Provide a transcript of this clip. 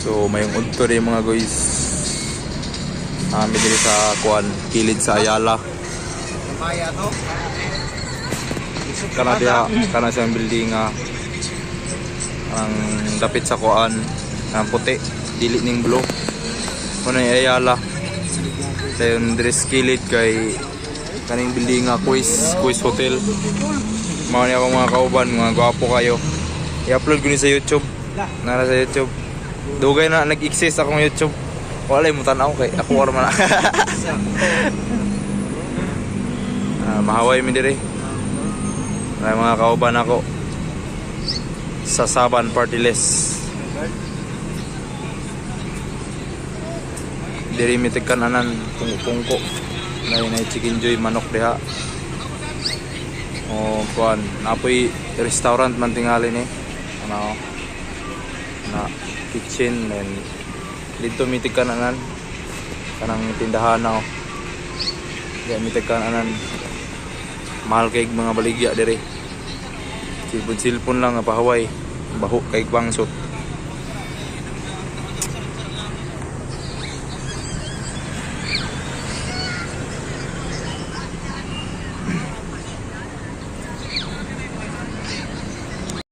So mayong udto rin mga guys. Kami diri sa kuan kilid sa Ayala. Maya to. Kana diha kana siyang building nga ang dapit sa kuan ang puti dili ning blue. Kuno Ayala. Dayon diri sa kilid kay kaning building nga quiz quiz hotel. Mao ni mga kauban mga gwapo kayo. I-upload ko ni sa YouTube. Nara sa YouTube. Dugay na nag-exist akong YouTube. Wala mo tanaw kay ako war man. Ah, mahaway mi dire. May mga kauban ako sa Saban Party List. Diri mi kananan pungko-pungko. Nay nay chicken joy manok diha. O kuan, napoy restaurant man tingali ni. Ano? Na kitchen and dito mi kananan kanang tindahan na. Kaya mi kananan mahal kay mga baligya dire. Silpon silpon lang nga pahaway. Baho kay bangsot.